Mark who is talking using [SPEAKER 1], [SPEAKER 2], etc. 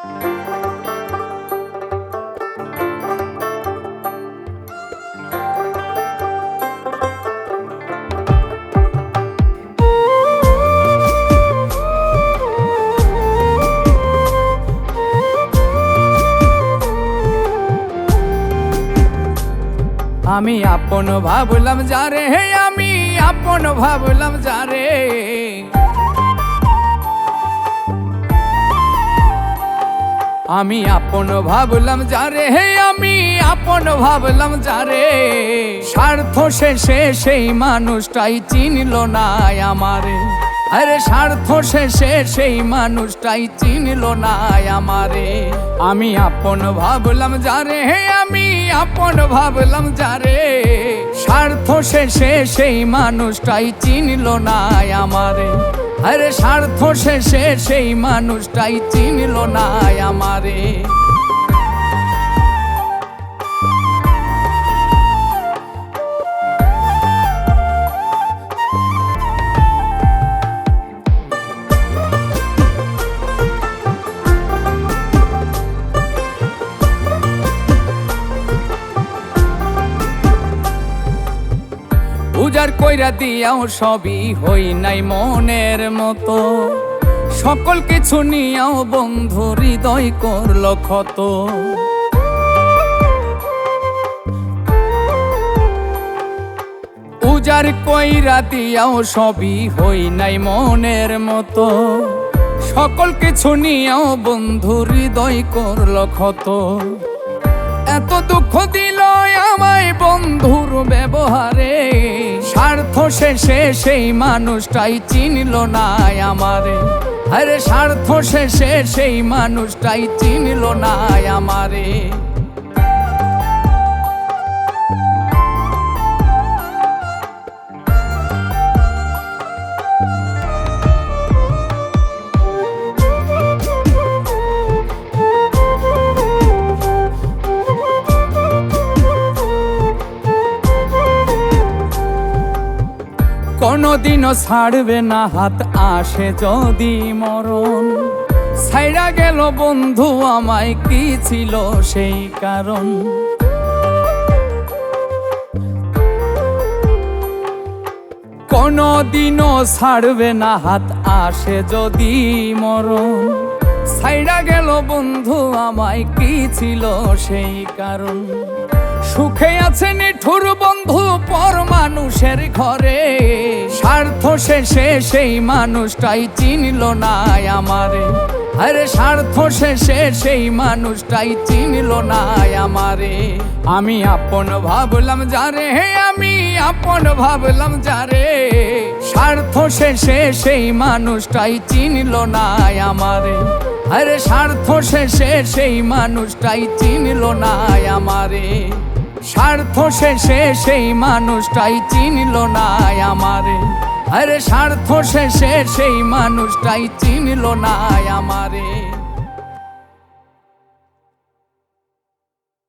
[SPEAKER 1] আমি আপন ভাবলাম যারে হে আমি আপন ভাবলাম যারে আমি আপন ভাবলাম যারে হে আমি আপন ভাবলাম যারে স্বার্থ শেষে সেই মানুষটাই চিনল না আমারে। আরে, স্বার্থ শেষে সেই মানুষটাই চিনল না আমারে। আমি আপন ভাবলাম যারে হে আমি আপন ভাবলাম যারে স্বার্থ শেষে সেই মানুষটাই চিনল না আমারে। আরে স্বার্থ শেষে সেই মানুষটাই চিনল না আমারে। উজার কইরা দিয়াও সবই হই নাই মনের মতো। সকল কিছু নিয়াও বন্ধু হৃদয় করল ক্ষত। উজার কইরা দিয়াও সবই হই নাই মনের মতো। সকল কিছু নিয়াও বন্ধু হৃদয় করল ক্ষত। এত দুঃখ দিল আমায় বন্ধুর ব্যবহারে। স্বার্থ শেষে সেই মানুষটাই চিনল না আমারে। আরে স্বার্থ শেষে সেই মানুষটাই চিনল না আমারে। কোনদিনও ছাড়বে না হাত, আসে যদি মরণ। ছাইরা গেল বন্ধু আমায়, কি ছিল সেই কারণ? কোনদিনও ছাড়বে না হাত, আসে যদি মরণ। ছাইরা গেল বন্ধু আমায়, কি ছিল সেই কারণ? সুখে আছে নিঠুর বন্ধু, পর মানুষের ঘরে। স্বার্থ শেষে সেই মানুষটাই চিনল না আমারে। আরে, স্বার্থ শেষে সেই মানুষটাই চিনল না আমারে। আমি আপন ভাবলাম যারে হে আমি আপন ভাবলাম যারে স্বার্থ শেষে সেই মানুষটাই চিনল না আমারে। আরে, স্বার্থ শেষে সেই মানুষটাই চিনল না আমারে। স্বার্থ শেষে সেই মানুষটাই চিনল না আমারে। আরে স্বার্থ শেষে সেই মানুষটাই চিনল না আমারে।